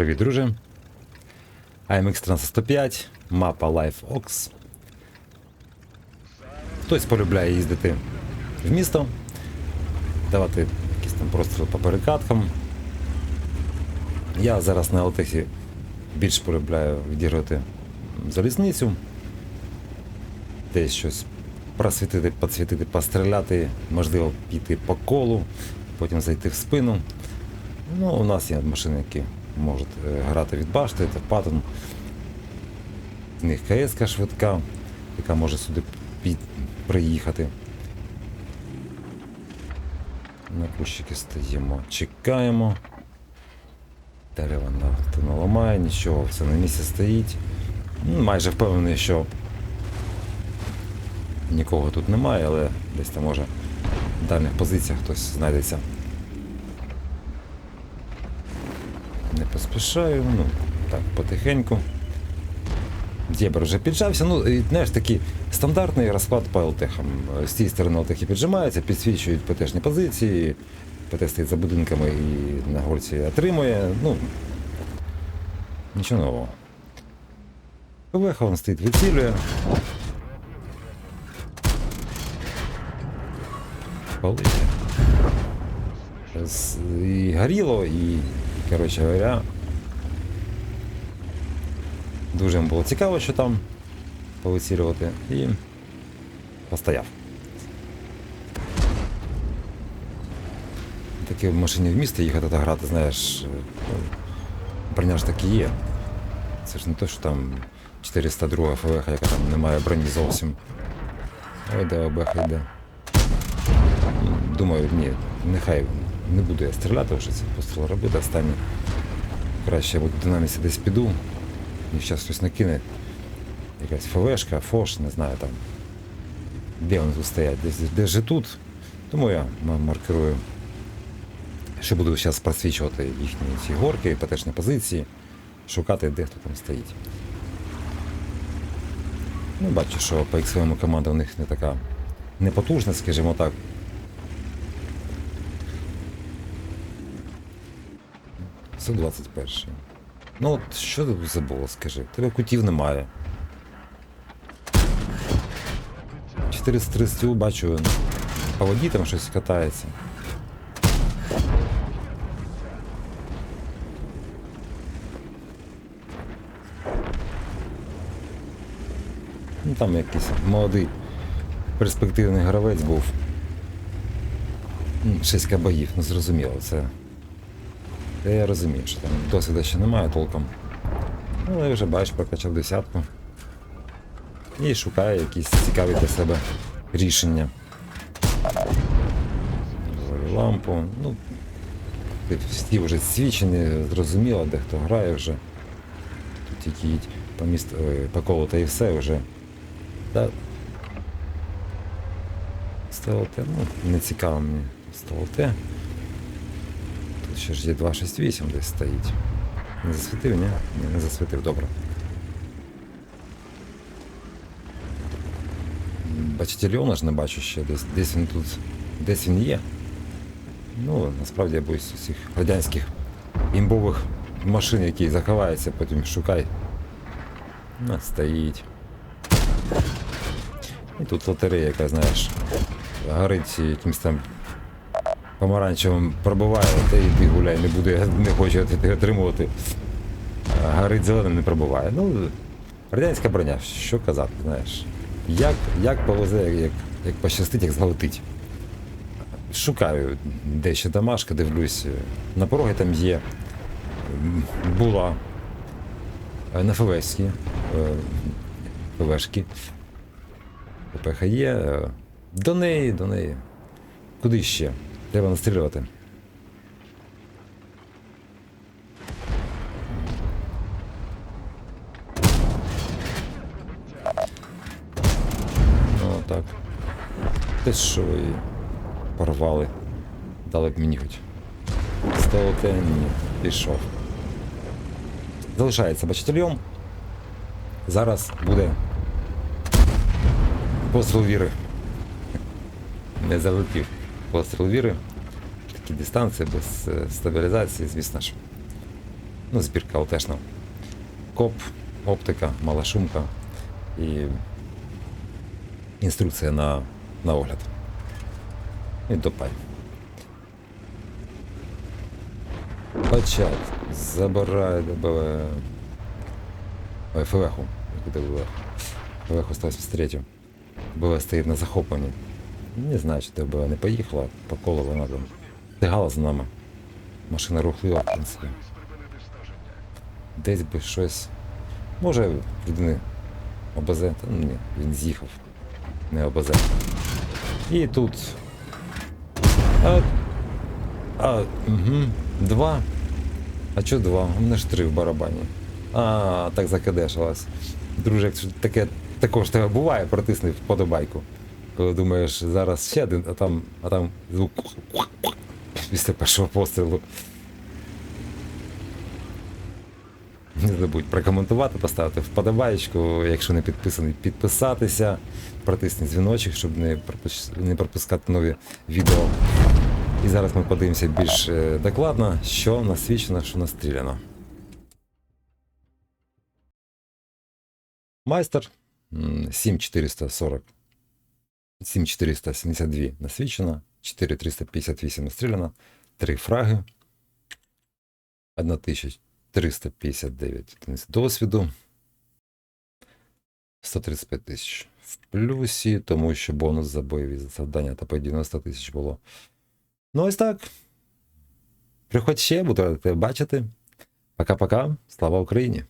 Привіт, друже. AMX 105, мапа LifeOx. Хтось полюбляє їздити в місто, давати якісь там простріли по перекаткам. Я зараз на Алтесі більш полюбляю відіграти залізницю, десь щось просвітити, підсвітити, постріляти, можливо, піти по колу, потім зайти в спину. Ну, у нас є машини, які можуть е, грати від башти, паттон. В них КС швидка, яка може сюди під... приїхати. На кущики стоїмо, чекаємо. Дерева ніхто не ламає, нічого, все на місці стоїть. Ну, Майже впевнений, що нікого тут немає, але десь там може в дальних позиціях хтось знайдеться. Не поспішаю, ну, так, потихеньку. Дєбер вже піджався. Ну, і, знаєш, такий стандартний розклад по ЛТХам. З цієї сторони ЛТХи піджимаються, підсвічують ПТшні позиції, ПТ стоїть за будинками і на горці отримує. Ну, нічого нового. ПВХ він стоїть, вицілює. Палить. І горіло, і, коротше говоря, дуже їм було цікаво, що там повицілювати, і постояв. Таке в машині в місті їхати та грати, знаєш, ну, броня ж таки є. Це ж не те, що там 402 ФВХ, яка там не має броні зовсім. Ой, де ОБХ йде. Думаю, ні, нехай не буду я стріляти, вже ці постріл робити останні. Краще я в динаміці десь піду, і зараз хтось накине. Якась ФВшка, ФОШ, не знаю там. Де вони тут стоять? Десь, десь же тут. Тому я маркерую. Що буду зараз просвічувати їхні ці горки, ПТшні позиції, шукати, де хто там стоїть. Ну, бачу, що по іксовому команда у них не така непотужна, скажімо так. Це 21. Ну от що ти забула, скажи? Тебе кутів немає. 430 бачу, по воді там щось катається. Ну там якийсь молодий перспективний гравець був. М, Шість кабаїв, ну зрозуміло, це. Я розумію, що там досвіду ще немає толком. Ну, Але вже бачиш, прокачав десятку. І шукає якісь цікаві для себе рішення. Взяли Лампу. Ну, всі вже свідчені, зрозуміло, де хто грає вже. Тут тільки їдь по місту, по колу та і все вже. Та... СТЛТ, ну, не цікаво мені СТЛТ. Ще ж є 268 десь стоїть. Не засвітив, ні? Ні, не засвітив, добре. Бачительйона ж не бачу ще десь. Десь він тут. Десь він є. Ну, насправді я боюсь усіх радянських імбових машин, які заховаються, потім шукай. На, стоїть. І тут лотерея, яка, знаєш, горить якимось там помаранчевим пробиває, та йди гуляй, не буду, я не хочу тебе отримувати. А Горить зеленим не пробиває. Ну, радянська броня, що казати, знаєш. Як, як повезе, як, як пощастить, як злетить. Шукаю де ще домашка, дивлюсь. На пороги там є. Була е, на ФВСі. ФВшки. ППХ є. е, До неї, до неї. Куди ще? Треба настрілювати. Ну так. Те що і порвали. Дали б мені хоч. Стало ні, пішов. Залишається бачительйом. Зараз буде постріл віри. Не залетів постріл віри. Такі дистанції без е, стабілізації, звісно ж. Ну, збірка ЛТшна. Коп, оптика, мала шумка і інструкція на, на огляд. І допай. Почат. Забирай ДБВ. Ой, ДБВ? ФВХу 183. БВ стоїть на захопленні. Не знаю, чи ДБВ не поїхала, по колу вона там. Тягала за нами. Машина рухлива, в принципі. Десь би щось. Може, людини ОБЗ, та ну ні, він з'їхав. Не ОБЗ. І тут. А, а, угу, два. А чо два? У мене ж три в барабані. А, так закидешилась. Друже, якщо таке також тебе буває, протисни вподобайку. Коли думаєш, зараз ще один, а там, а там звук після першого пострілу. Не забудь прокоментувати, поставити вподобайку, якщо не підписаний, підписатися, протисни дзвіночок, щоб не, не пропускати нові відео. І зараз ми подивимося більш е, докладно, що насвічено, що настріляно. Майстер 7440. 7472 насвічено, 4358 настріляно, 3 фраги, 1359 одиниць досвіду, 135 тисяч в плюсі, тому що бонус за бойові завдання та по 90 тисяч було. Ну, ось так. Приходь ще, буду бачити. Пока-пока. Слава Україні!